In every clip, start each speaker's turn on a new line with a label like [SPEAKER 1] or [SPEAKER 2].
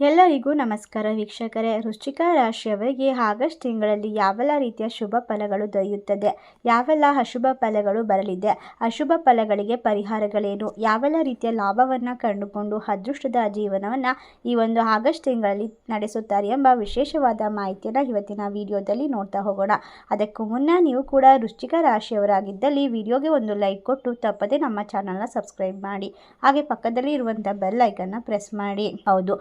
[SPEAKER 1] ಎಲ್ಲರಿಗೂ ನಮಸ್ಕಾರ. ವೀಕ್ಷಕರೇ, ವೃಶ್ಚಿಕ ರಾಶಿಯವರಿಗೆ ಆಗಸ್ಟ್ ತಿಂಗಳಲ್ಲಿ ಯಾವೆಲ್ಲ ರೀತಿಯ ಶುಭ ಫಲಗಳು ದೊರೆಯುತ್ತದೆ? ಯಾವೆಲ್ಲ ಅಶುಭ ಫಲಗಳು ಬರಲಿದೆ? ಅಶುಭ ಫಲಗಳಿಗೆ ಪರಿಹಾರಗಳೇನು? ಯಾವೆಲ್ಲ ರೀತಿಯ ಲಾಭವನ್ನು ಕಂಡುಕೊಂಡು ಅದೃಷ್ಟದ ಜೀವನವನ್ನು ಈ ಒಂದು ಆಗಸ್ಟ್ ತಿಂಗಳಲ್ಲಿ ನಡೆಸುತ್ತಾರೆ ಎಂಬ ವಿಶೇಷವಾದ ಮಾಹಿತಿಯನ್ನು ಇವತ್ತಿನ ವಿಡಿಯೋದಲ್ಲಿ ನೋಡ್ತಾ ಹೋಗೋಣ. ಅದಕ್ಕೂ ಮುನ್ನ ನೀವು ಕೂಡ ವೃಶ್ಚಿಕ ರಾಶಿಯವರಾಗಿದ್ದಲ್ಲಿ ವಿಡಿಯೋಗೆ ಒಂದು ಲೈಕ್ ಕೊಟ್ಟು ತಪ್ಪದೆ ನಮ್ಮ ಚಾನಲ್ನ ಸಬ್ಸ್ಕ್ರೈಬ್ ಮಾಡಿ. ಹಾಗೆ ಪಕ್ಕದಲ್ಲಿ ಇರುವಂಥ ಬೆಲ್ ಐಕನ್ನ ಪ್ರೆಸ್ ಮಾಡಿ. ಹೌದು.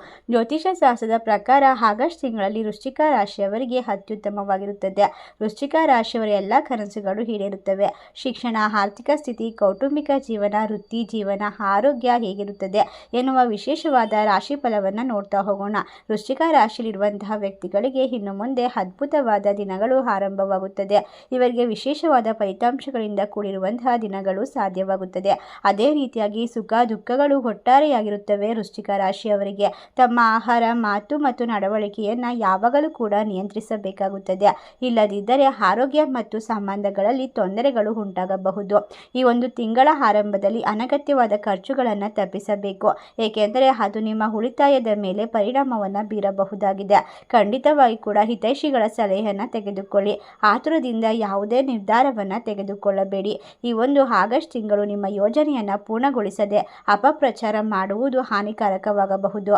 [SPEAKER 1] ಜ್ಯೋತಿಷ ಶಾಸ್ತ್ರದ ಪ್ರಕಾರ ಆಗಸ್ಟ್ ತಿಂಗಳಲ್ಲಿ ವೃಶ್ಚಿಕ ರಾಶಿಯವರಿಗೆ ಅತ್ಯುತ್ತಮವಾಗಿರುತ್ತದೆ. ವೃಶ್ಚಿಕ ರಾಶಿಯವರ ಎಲ್ಲ ಕನಸುಗಳು ಈಡೇರುತ್ತವೆ. ಶಿಕ್ಷಣ, ಆರ್ಥಿಕ ಸ್ಥಿತಿ, ಕೌಟುಂಬಿಕ ಜೀವನ, ವೃತ್ತಿ ಜೀವನ, ಆರೋಗ್ಯ ಹೇಗಿರುತ್ತದೆ ಎನ್ನುವ ವಿಶೇಷವಾದ ರಾಶಿ ಫಲವನ್ನು ನೋಡ್ತಾ ಹೋಗೋಣ. ವೃಶ್ಚಿಕ ರಾಶಿಯಲ್ಲಿರುವಂತಹ ವ್ಯಕ್ತಿಗಳಿಗೆ ಇನ್ನು ಮುಂದೆ ಅದ್ಭುತವಾದ ದಿನಗಳು ಆರಂಭವಾಗುತ್ತದೆ. ಇವರಿಗೆ ವಿಶೇಷವಾದ ಫಲಿತಾಂಶಗಳಿಂದ ಕೂಡಿರುವಂತಹ ದಿನಗಳು ಸಾಧ್ಯವಾಗುತ್ತದೆ. ಅದೇ ರೀತಿಯಾಗಿ ಸುಖ, ದುಃಖಗಳು ಒಟ್ಟಾರೆಯಾಗಿರುತ್ತವೆ ವೃಶ್ಚಿಕ ರಾಶಿಯವರಿಗೆ. ತಮ್ಮ ಆಹಾರ, ಮಾತು ಮತ್ತು ನಡವಳಿಕೆಯನ್ನು ಯಾವಾಗಲೂ ಕೂಡ ನಿಯಂತ್ರಿಸಬೇಕಾಗುತ್ತದೆ. ಇಲ್ಲದಿದ್ದರೆ ಆರೋಗ್ಯ ಮತ್ತು ಸಂಬಂಧಗಳಲ್ಲಿ ತೊಂದರೆಗಳು ಉಂಟಾಗಬಹುದು. ಈ ಒಂದು ತಿಂಗಳ ಆರಂಭದಲ್ಲಿ ಅನಗತ್ಯವಾದ ಖರ್ಚುಗಳನ್ನು ತಪ್ಪಿಸಬೇಕು. ಏಕೆಂದರೆ ಅದು ನಿಮ್ಮ ಉಳಿತಾಯದ ಮೇಲೆ ಪರಿಣಾಮವನ್ನು ಬೀರಬಹುದಾಗಿದೆ. ಖಂಡಿತವಾಗಿ ಕೂಡ ಹಿತೈಷಿಗಳ ಸಲಹೆಯನ್ನು ತೆಗೆದುಕೊಳ್ಳಿ. ಆತುರದಿಂದ ಯಾವುದೇ ನಿರ್ಧಾರವನ್ನು ತೆಗೆದುಕೊಳ್ಳಬೇಡಿ. ಈ ಒಂದು ಆಗಸ್ಟ್ ತಿಂಗಳು ನಿಮ್ಮ ಯೋಜನೆಯನ್ನು ಪೂರ್ಣಗೊಳಿಸದೆ ಅಪಪ್ರಚಾರ ಮಾಡುವುದು ಹಾನಿಕಾರಕವಾಗಬಹುದು.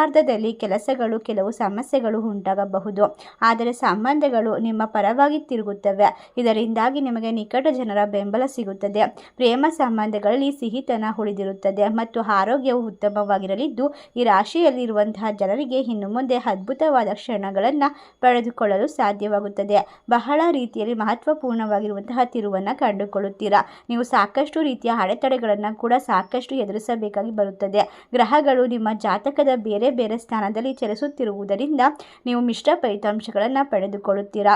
[SPEAKER 1] ಉತ್ತರಾರ್ಧದಲ್ಲಿ ಕೆಲಸಗಳು ಕೆಲವು ಸಮಸ್ಯೆಗಳು ಉಂಟಾಗಬಹುದು. ಆದರೆ ಸಂಬಂಧಗಳು ನಿಮ್ಮ ಪರವಾಗಿ ತಿರುಗುತ್ತವೆ. ಇದರಿಂದಾಗಿ ನಿಮಗೆ ನಿಕಟ ಜನರ ಬೆಂಬಲ ಸಿಗುತ್ತದೆ. ಪ್ರೇಮ ಸಂಬಂಧಗಳಲ್ಲಿ ಸಿಹಿತನ ಉಳಿದಿರುತ್ತದೆ ಮತ್ತು ಆರೋಗ್ಯವು ಉತ್ತಮವಾಗಿರಲಿದ್ದು, ಈ ರಾಶಿಯಲ್ಲಿರುವಂತಹ ಜನರಿಗೆ ಇನ್ನು ಮುಂದೆ ಅದ್ಭುತವಾದ ಕ್ಷಣಗಳನ್ನು ಪಡೆದುಕೊಳ್ಳಲು ಸಾಧ್ಯವಾಗುತ್ತದೆ. ಬಹಳ ರೀತಿಯಲ್ಲಿ ಮಹತ್ವಪೂರ್ಣವಾಗಿರುವಂತಹ ತಿರುವನ್ನು ಕಂಡುಕೊಳ್ಳುತ್ತೀರಾ? ನೀವು ಸಾಕಷ್ಟು ರೀತಿಯ ಅಡೆತಡೆಗಳನ್ನು ಕೂಡ ಸಾಕಷ್ಟು ಎದುರಿಸಬೇಕಾಗಿ ಬರುತ್ತದೆ. ಗ್ರಹಗಳು ನಿಮ್ಮ ಜಾತಕದ ಬೇರೆ ಬೇರೆ ಸ್ಥಾನದಲ್ಲಿ ಚಲಿಸುತ್ತಿರುವುದರಿಂದ ನೀವು ಮಿಶ್ರ ಫಲಿತಾಂಶಗಳನ್ನು ಪಡೆದುಕೊಳ್ಳುತ್ತೀರಾ?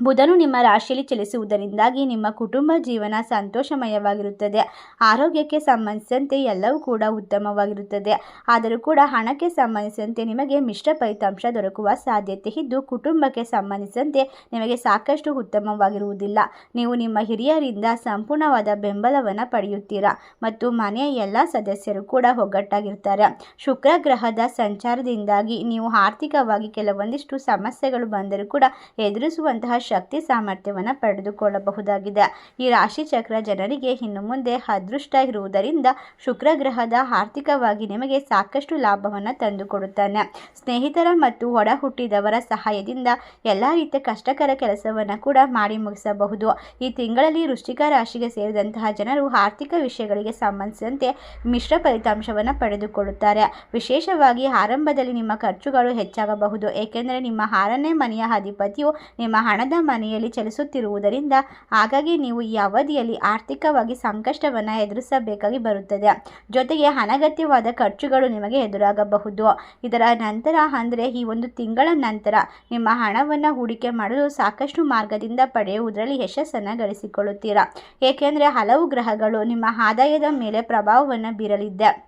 [SPEAKER 1] ಬುಧನು ನಿಮ್ಮ ರಾಶಿಯಲ್ಲಿ ಚಲಿಸುವುದರಿಂದಾಗಿ ನಿಮ್ಮ ಕುಟುಂಬ ಜೀವನ ಸಂತೋಷಮಯವಾಗಿರುತ್ತದೆ. ಆರೋಗ್ಯಕ್ಕೆ ಸಂಬಂಧಿಸಿದಂತೆ ಎಲ್ಲವೂ ಕೂಡ ಉತ್ತಮವಾಗಿರುತ್ತದೆ. ಆದರೂ ಕೂಡ ಹಣಕ್ಕೆ ಸಂಬಂಧಿಸಿದಂತೆ ನಿಮಗೆ ಮಿಶ್ರ ಫಲಿತಾಂಶ ದೊರಕುವ ಸಾಧ್ಯತೆ ಇದ್ದು, ಕುಟುಂಬಕ್ಕೆ ಸಂಬಂಧಿಸಿದಂತೆ ನಿಮಗೆ ಸಾಕಷ್ಟು ಉತ್ತಮವಾಗಿರುವುದಿಲ್ಲ. ನೀವು ನಿಮ್ಮ ಹಿರಿಯರಿಂದ ಸಂಪೂರ್ಣವಾದ ಬೆಂಬಲವನ್ನು ಪಡೆಯುತ್ತೀರಾ? ಮತ್ತು ಮನೆಯ ಎಲ್ಲ ಸದಸ್ಯರು ಕೂಡ ಒಗ್ಗಟ್ಟಾಗಿರ್ತಾರೆ. ಶುಕ್ರ ಗ್ರಹದ ಸಂಚಾರದಿಂದಾಗಿ ನೀವು ಆರ್ಥಿಕವಾಗಿ ಕೆಲವೊಂದಿಷ್ಟು ಸಮಸ್ಯೆಗಳು ಬಂದರೂ ಕೂಡ ಎದುರಿಸುವಂತಹ ಶಕ್ತಿ ಸಾಮರ್ಥ್ಯವನ್ನು ಪಡೆದುಕೊಳ್ಳಬಹುದಾಗಿದೆ. ಈ ರಾಶಿ ಚಕ್ರ ಜನರಿಗೆ ಇನ್ನು ಮುಂದೆ ಅದೃಷ್ಟ ಇರುವುದರಿಂದ ಶುಕ್ರ ಗ್ರಹದ ಆರ್ಥಿಕವಾಗಿ ನಿಮಗೆ ಸಾಕಷ್ಟು ಲಾಭವನ್ನು ತಂದುಕೊಡುತ್ತಾನೆ. ಸ್ನೇಹಿತರ ಮತ್ತು ಒಡ ಹುಟ್ಟಿದವರ ಸಹಾಯದಿಂದ ಎಲ್ಲ ರೀತಿಯ ಕಷ್ಟಕರ ಕೆಲಸವನ್ನು ಕೂಡ ಮಾಡಿ ಮುಗಿಸಬಹುದು. ಈ ತಿಂಗಳಲ್ಲಿ ವೃಶ್ಚಿಕ ರಾಶಿಗೆ ಸೇರಿದಂತಹ ಜನರು ಆರ್ಥಿಕ ವಿಷಯಗಳಿಗೆ ಸಂಬಂಧಿಸಿದಂತೆ ಮಿಶ್ರ ಫಲಿತಾಂಶವನ್ನು ಪಡೆದುಕೊಳ್ಳುತ್ತಾರೆ. ವಿಶೇಷವಾಗಿ ಆರಂಭದಲ್ಲಿ ನಿಮ್ಮ ಖರ್ಚುಗಳು ಹೆಚ್ಚಾಗಬಹುದು. ಏಕೆಂದರೆ ನಿಮ್ಮ ಆರನೇ ಮನೆಯ ಅಧಿಪತಿಯು ನಿಮ್ಮ ಹಣದ ಮನೆಯಲ್ಲಿ ಚಲಿಸುತ್ತಿರುವುದರಿಂದ ಹಾಗಾಗಿ ನೀವು ಈ ಅವಧಿಯಲ್ಲಿ ಆರ್ಥಿಕವಾಗಿ ಸಂಕಷ್ಟವನ್ನು ಎದುರಿಸಬೇಕಾಗಿ ಬರುತ್ತದೆ. ಜೊತೆಗೆ ಅನಗತ್ಯವಾದ ಖರ್ಚುಗಳು ನಿಮಗೆ ಎದುರಾಗಬಹುದು. ಇದರ ನಂತರ ಅಂದರೆ ಈ ಒಂದು ತಿಂಗಳ ನಂತರ ನಿಮ್ಮ ಹಣವನ್ನು ಹೂಡಿಕೆ ಮಾಡಲು ಸಾಕಷ್ಟು ಮಾರ್ಗದಿಂದ ಪಡೆಯುವುದರಲ್ಲಿ ಯಶಸ್ಸನ್ನು ಗಳಿಸಿಕೊಳ್ಳುತ್ತೀರಾ? ಏಕೆಂದರೆ ಹಲವು ಗ್ರಹಗಳು ನಿಮ್ಮ ಆದಾಯದ ಮೇಲೆ ಪ್ರಭಾವವನ್ನು ಬೀರಲಿದೆ.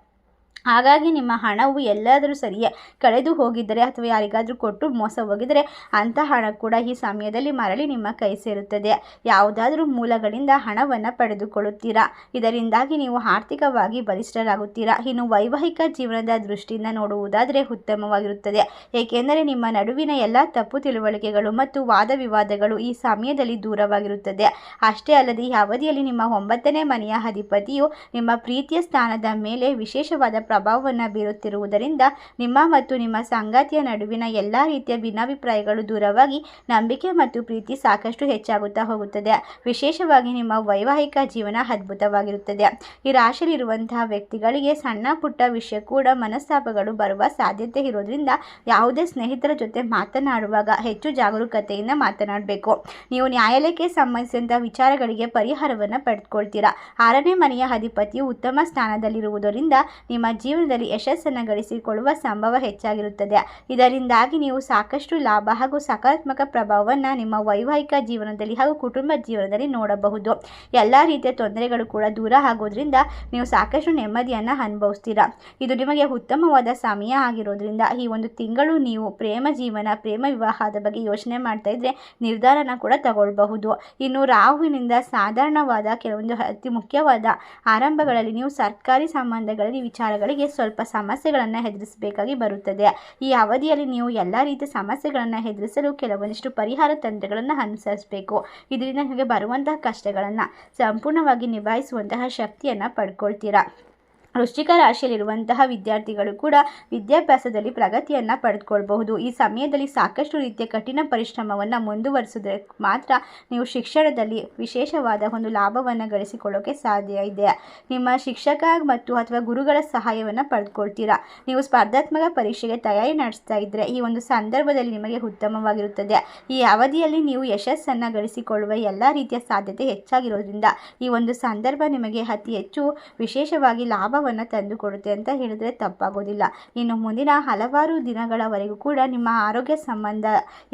[SPEAKER 1] ಹಾಗಾಗಿ ನಿಮ್ಮ ಹಣವು ಎಲ್ಲಾದರೂ ಸರಿಯೇ ಕಳೆದು ಹೋಗಿದ್ದರೆ ಅಥವಾ ಯಾರಿಗಾದರೂ ಕೊಟ್ಟು ಮೋಸ ಹೋಗಿದರೆ ಅಂಥ ಹಣ ಕೂಡ ಈ ಸಮಯದಲ್ಲಿ ಮರಳಿ ನಿಮ್ಮ ಕೈ ಸೇರುತ್ತದೆ. ಯಾವುದಾದರೂ ಮೂಲಗಳಿಂದ ಹಣವನ್ನು ಪಡೆದುಕೊಳ್ಳುತ್ತೀರಾ? ಇದರಿಂದಾಗಿ ನೀವು ಆರ್ಥಿಕವಾಗಿ ಬಲಿಷ್ಠರಾಗುತ್ತೀರಾ? ಇನ್ನು ವೈವಾಹಿಕ ಜೀವನದ ದೃಷ್ಟಿಯಿಂದ ನೋಡುವುದಾದರೆ ಉತ್ತಮವಾಗಿರುತ್ತದೆ. ಏಕೆಂದರೆ ನಿಮ್ಮ ನಡುವಿನ ಎಲ್ಲ ತಪ್ಪು ತಿಳುವಳಿಕೆಗಳು ಮತ್ತು ವಾದ ವಿವಾದಗಳು ಈ ಸಮಯದಲ್ಲಿ ದೂರವಾಗಿರುತ್ತದೆ. ಅಷ್ಟೇ ಅಲ್ಲದೆ ಈ ಅವಧಿಯಲ್ಲಿ ನಿಮ್ಮ ಒಂಬತ್ತನೇ ಮನೆಯ ಅಧಿಪತಿಯು ನಿಮ್ಮ ಪ್ರೀತಿಯ ಸ್ಥಾನದ ಮೇಲೆ ವಿಶೇಷವಾದ ಪ್ರಭಾವವನ್ನು ಬೀರುತ್ತಿರುವುದರಿಂದ ನಿಮ್ಮ ಮತ್ತು ನಿಮ್ಮ ಸಂಗಾತಿಯ ನಡುವಿನ ಎಲ್ಲ ರೀತಿಯ ಭಿನ್ನಾಭಿಪ್ರಾಯಗಳು ದೂರವಾಗಿ ನಂಬಿಕೆ ಮತ್ತು ಪ್ರೀತಿ ಸಾಕಷ್ಟು ಹೆಚ್ಚಾಗುತ್ತಾ ಹೋಗುತ್ತದೆ. ವಿಶೇಷವಾಗಿ ನಿಮ್ಮ ವೈವಾಹಿಕ ಜೀವನ ಅದ್ಭುತವಾಗಿರುತ್ತದೆ. ಈ ರಾಶಿಯಲ್ಲಿರುವಂತಹ ವ್ಯಕ್ತಿಗಳಿಗೆ ಸಣ್ಣ ಪುಟ್ಟ ವಿಷಯ ಕೂಡ ಮನಸ್ತಾಪಗಳು ಬರುವ ಸಾಧ್ಯತೆ ಇರೋದ್ರಿಂದ ಯಾವುದೇ ಸ್ನೇಹಿತರ ಜೊತೆ ಮಾತನಾಡುವಾಗ ಹೆಚ್ಚು ಜಾಗರೂಕತೆಯಿಂದ ಮಾತನಾಡಬೇಕು. ನೀವು ನ್ಯಾಯಾಲಯಕ್ಕೆ ಸಂಬಂಧಿಸಿದಂತಹ ವಿಚಾರಗಳಿಗೆ ಪರಿಹಾರವನ್ನು ಪಡೆದುಕೊಳ್ತೀರಾ. ಆರನೇ ಮನೆಯ ಅಧಿಪತಿಯು ಉತ್ತಮ ಸ್ಥಾನದಲ್ಲಿರುವುದರಿಂದ ನಿಮ್ಮ ಜೀವನದಲ್ಲಿ ಯಶಸ್ಸನ್ನು ಗಳಿಸಿಕೊಳ್ಳುವ ಸಂಭವ ಹೆಚ್ಚಾಗಿರುತ್ತದೆ. ಇದರಿಂದಾಗಿ ನೀವು ಸಾಕಷ್ಟು ಲಾಭ ಹಾಗೂ ಸಕಾರಾತ್ಮಕ ಪ್ರಭಾವವನ್ನು ನಿಮ್ಮ ವೈವಾಹಿಕ ಜೀವನದಲ್ಲಿ ಹಾಗೂ ಕುಟುಂಬ ಜೀವನದಲ್ಲಿ ನೋಡಬಹುದು. ಎಲ್ಲ ರೀತಿಯ ತೊಂದರೆಗಳು ಕೂಡ ದೂರ ಆಗೋದ್ರಿಂದ ನೀವು ಸಾಕಷ್ಟು ನೆಮ್ಮದಿಯನ್ನು ಅನುಭವಿಸ್ತೀರಾ? ಇದು ನಿಮಗೆ ಉತ್ತಮವಾದ ಸಮಯ ಆಗಿರೋದ್ರಿಂದ ಈ ಒಂದು ತಿಂಗಳು ನೀವು ಪ್ರೇಮ ಜೀವನ, ಪ್ರೇಮ ವಿವಾಹದ ಬಗ್ಗೆ ಯೋಚನೆ ಮಾಡ್ತಾ ಇದ್ರೆ ನಿರ್ಧಾರನ ಕೂಡ ತಗೊಳ್ಬಹುದು. ಇನ್ನು ರಾಹುವಿನಿಂದ ಸಾಧಾರಣವಾದ ಕೆಲವೊಂದು ಅತಿ ಮುಖ್ಯವಾದ ಆರಂಭಗಳಲ್ಲಿ ನೀವು ಸರ್ಕಾರಿ ಸಂಬಂಧಗಳಲ್ಲಿ ವಿಚಾರ ಫಲಗಳಿಗೆ ಸ್ವಲ್ಪ ಸಮಸ್ಯೆಗಳನ್ನು ಎದುರಿಸಬೇಕಾಗಿ ಬರುತ್ತದೆ. ಈ ಅವಧಿಯಲ್ಲಿ ನೀವು ಎಲ್ಲ ರೀತಿಯ ಸಮಸ್ಯೆಗಳನ್ನು ಎದುರಿಸಲು ಕೆಲವೊಂದಿಷ್ಟು ಪರಿಹಾರ ತಂತ್ರಗಳನ್ನು ಅನುಸರಿಸಬೇಕು. ಇದರಿಂದ ನಿಮಗೆ ಬರುವಂತಹ ಕಷ್ಟಗಳನ್ನು ಸಂಪೂರ್ಣವಾಗಿ ನಿಭಾಯಿಸುವಂತಹ ಶಕ್ತಿಯನ್ನು ಪಡ್ಕೊಳ್ತೀರಾ. ವೃಶ್ಚಿಕ ರಾಶಿಯಲ್ಲಿರುವಂತಹ ವಿದ್ಯಾರ್ಥಿಗಳು ಕೂಡ ವಿದ್ಯಾಭ್ಯಾಸದಲ್ಲಿ ಪ್ರಗತಿಯನ್ನು ಪಡೆದುಕೊಳ್ಬಹುದು. ಈ ಸಮಯದಲ್ಲಿ ಸಾಕಷ್ಟು ರೀತಿಯ ಕಠಿಣ ಪರಿಶ್ರಮವನ್ನು ಮುಂದುವರಿಸಿದ್ರೆ ಮಾತ್ರ ನೀವು ಶಿಕ್ಷಣದಲ್ಲಿ ವಿಶೇಷವಾದ ಒಂದು ಲಾಭವನ್ನು ಗಳಿಸಿಕೊಳ್ಳೋಕೆ ಸಾಧ್ಯ ಇದೆ. ನಿಮ್ಮ ಶಿಕ್ಷಕ ಮತ್ತು ಅಥವಾ ಗುರುಗಳ ಸಹಾಯವನ್ನು ಪಡೆದುಕೊಳ್ತೀರಾ? ನೀವು ಸ್ಪರ್ಧಾತ್ಮಕ ಪರೀಕ್ಷೆಗೆ ತಯಾರಿ ನಡೆಸ್ತಾ ಇದ್ದರೆ ಈ ಒಂದು ಸಂದರ್ಭದಲ್ಲಿ ನಿಮಗೆ ಉತ್ತಮವಾಗಿರುತ್ತದೆ. ಈ ಅವಧಿಯಲ್ಲಿ ನೀವು ಯಶಸ್ಸನ್ನು ಗಳಿಸಿಕೊಳ್ಳುವ ಎಲ್ಲ ರೀತಿಯ ಸಾಧ್ಯತೆ ಹೆಚ್ಚಾಗಿರೋದ್ರಿಂದ ಈ ಒಂದು ಸಂದರ್ಭ ನಿಮಗೆ ಅತಿ ಹೆಚ್ಚು ವಿಶೇಷವಾಗಿ ಲಾಭ ಲಾಭವನ್ನು ತಂದುಕೊಡುತ್ತೆ ಅಂತ ಹೇಳಿದ್ರೆ ತಪ್ಪಾಗೋದಿಲ್ಲ. ಇನ್ನು ಮುಂದಿನ ಹಲವಾರು ದಿನಗಳವರೆಗೂ ಕೂಡ ನಿಮ್ಮ ಆರೋಗ್ಯ ಸಂಬಂಧ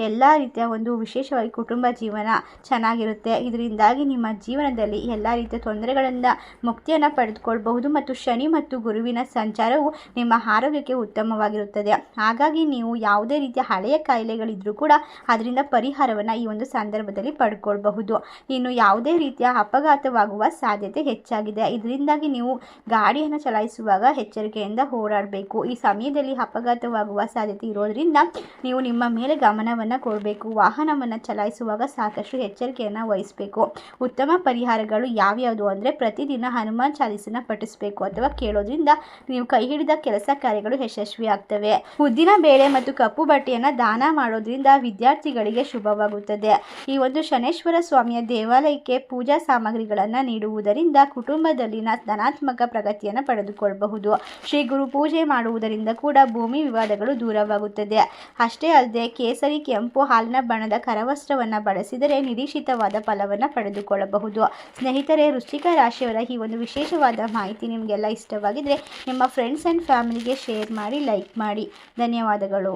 [SPEAKER 1] ಎಲ್ಲ ರೀತಿಯ ಒಂದು ವಿಶೇಷವಾಗಿ ಕುಟುಂಬ ಜೀವನ ಚೆನ್ನಾಗಿರುತ್ತೆ. ಇದರಿಂದಾಗಿ ನಿಮ್ಮ ಜೀವನದಲ್ಲಿ ಎಲ್ಲ ರೀತಿಯ ತೊಂದರೆಗಳಿಂದ ಮುಕ್ತಿಯನ್ನು ಪಡೆದುಕೊಳ್ಬಹುದು ಮತ್ತು ಶನಿ ಮತ್ತು ಗುರುವಿನ ಸಂಚಾರವು ನಿಮ್ಮ ಆರೋಗ್ಯಕ್ಕೆ ಉತ್ತಮವಾಗಿರುತ್ತದೆ. ಹಾಗಾಗಿ ನೀವು ಯಾವುದೇ ರೀತಿಯ ಹಳೆಯ ಕಾಯಿಲೆಗಳಿದ್ರೂ ಕೂಡ ಅದರಿಂದ ಪರಿಹಾರವನ್ನು ಈ ಒಂದು ಸಂದರ್ಭದಲ್ಲಿ ಪಡ್ಕೊಳ್ಬಹುದು. ಇನ್ನು ಯಾವುದೇ ರೀತಿಯ ಅಪಘಾತವಾಗುವ ಸಾಧ್ಯತೆ ಹೆಚ್ಚಾಗಿದೆ. ಇದರಿಂದಾಗಿ ನೀವು ಗಾಡಿಯನ್ನು ಚಲಾಯಿಸುವಾಗ ಎಚ್ಚರಿಕೆಯಿಂದ ಓಡಾಡಬೇಕು ಈ ಸಮಯದಲ್ಲಿ ಅಪಘಾತವಾಗುವ ಸಾಧ್ಯತೆ ಇರೋದ್ರಿಂದ ನೀವು ನಿಮ್ಮ ಮೇಲೆ ಗಮನವನ್ನು ಕೊಡಬೇಕು. ವಾಹನವನ್ನು ಚಲಾಯಿಸುವಾಗ ಸಾಕಷ್ಟು ಎಚ್ಚರಿಕೆಯನ್ನು ವಹಿಸಬೇಕು. ಉತ್ತಮ ಪರಿಹಾರಗಳು ಯಾವ್ಯಾವುದು ಅಂದರೆ ಪ್ರತಿದಿನ ಹನುಮಾನ್ ಚಾಲೀಸನ ಪಠಿಸಬೇಕು ಅಥವಾ ಕೇಳೋದ್ರಿಂದ ನೀವು ಕೈ ಹಿಡಿದ ಕೆಲಸ ಕಾರ್ಯಗಳು ಯಶಸ್ವಿ ಆಗ್ತವೆ ಉದ್ದಿನ ಬೇಳೆ ಮತ್ತು ಕಪ್ಪು ಬಟ್ಟೆಯನ್ನು ದಾನ ಮಾಡೋದ್ರಿಂದ ವಿದ್ಯಾರ್ಥಿಗಳಿಗೆ ಶುಭವಾಗುತ್ತದೆ. ಈ ಒಂದು ಶನೇಶ್ವರ ಸ್ವಾಮಿಯ ದೇವಾಲಯಕ್ಕೆ ಪೂಜಾ ಸಾಮಗ್ರಿಗಳನ್ನು ನೀಡುವುದರಿಂದ ಕುಟುಂಬದಲ್ಲಿನ ಧನಾತ್ಮಕ ಪ್ರಗತಿಯನ್ನು ಪಡೆದುಕೊಳ್ಳಬಹುದು. ಶ್ರೀ ಗುರು ಪೂಜೆ ಮಾಡುವುದರಿಂದ ಕೂಡ ಭೂಮಿ ವಿವಾದಗಳು ದೂರವಾಗುತ್ತದೆ. ಅಷ್ಟೇ ಅಲ್ಲದೆ ಕೇಸರಿ ಕೆಂಪು ಹಾಲಿನ ಬಣ್ಣದ ಕರವಸ್ತ್ರವನ್ನು ಬಳಸಿದರೆ ನಿರೀಕ್ಷಿತವಾದ ಫಲವನ್ನು ಪಡೆದುಕೊಳ್ಳಬಹುದು. ಸ್ನೇಹಿತರೆ, ವೃಶ್ಚಿಕ ರಾಶಿಯವರ ಈ ಒಂದು ವಿಶೇಷವಾದ ಮಾಹಿತಿ ನಿಮಗೆಲ್ಲ ಇಷ್ಟವಾಗಿದ್ದರೆ ನಿಮ್ಮ ಫ್ರೆಂಡ್ಸ್ ಆ್ಯಂಡ್ ಫ್ಯಾಮಿಲಿಗೆ ಶೇರ್ ಮಾಡಿ ಲೈಕ್ ಮಾಡಿ. ಧನ್ಯವಾದಗಳು.